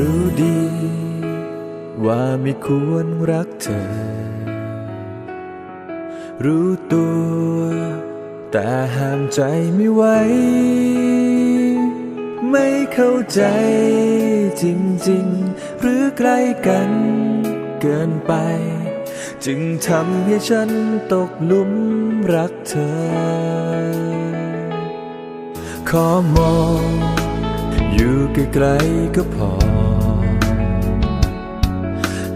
รู้ดี ว่ามีควรรักเธอ รู้ตัว แต่ห้ามใจไม่ไหว ไม่เข้าใจจริงๆ หรือใกล้กันเกินไป จึงทำให้ฉันตกหลุมรักเธอ ขอมองอยู่ไกลๆก็พอ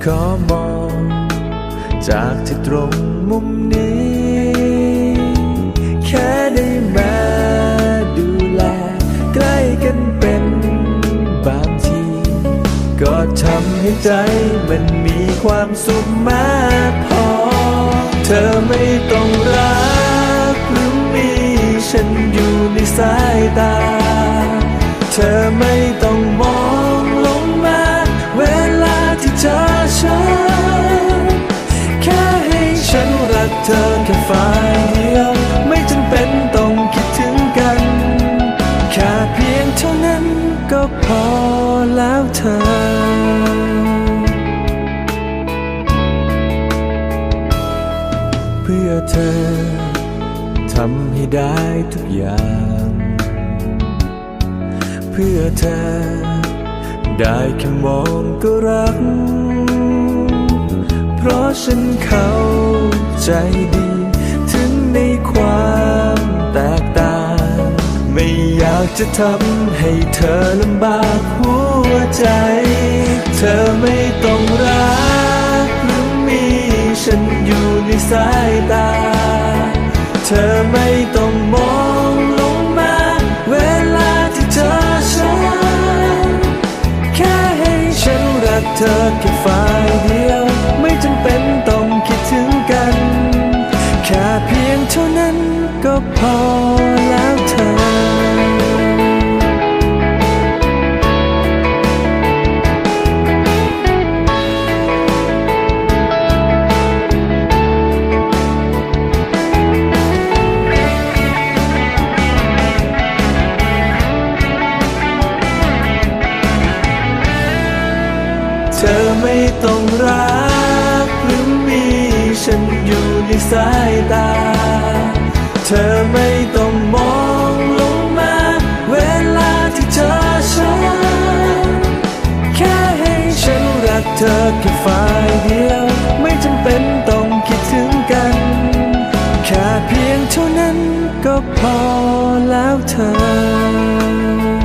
ขอมอง จากที่ตรงมุมนี้ แค่ได้มาดูแล ใกล้กันเป็นบางที ก็ทำให้ใจมันมีความสุขมากพอ เธอไม่ต้องรักหรือมีฉันอยู่ในสายตา เธอไม่ต้องมอง พื่อเธอ ทำให้ได้ทุกอย่าง เพื่อเธอ ได้แค่มองก็รัก เพราะฉันเข้าใจดี ถึงในความแตกต่าง ไม่อยากจะทำให้เธอลำบากหัวใจ เธอไม่ต้องรัก ในสายตา เธอไม่ต้องมองลงมา เวลาที่เจอฉันแค่ให้ฉันรักเธอ เธอไม่ต้องรักหรือมีฉันอยู่ในสายตา เธอไม่ต้องมองลงมา เวลาที่เจอฉันแค่ให้ฉันรักเธอแค่ฝ่ายเดียว ไม่จำเป็นต้องคิดถึงกัน แค่เพียงเท่านั้นก็พอแล้วเธอ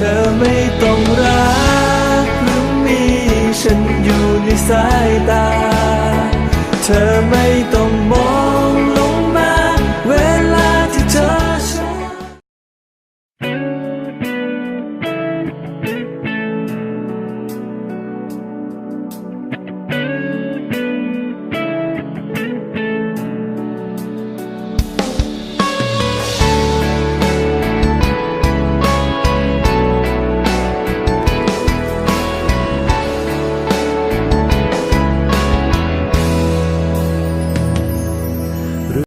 ธอไม่ต้องรักหรือมีฉันอยู่ในสายตา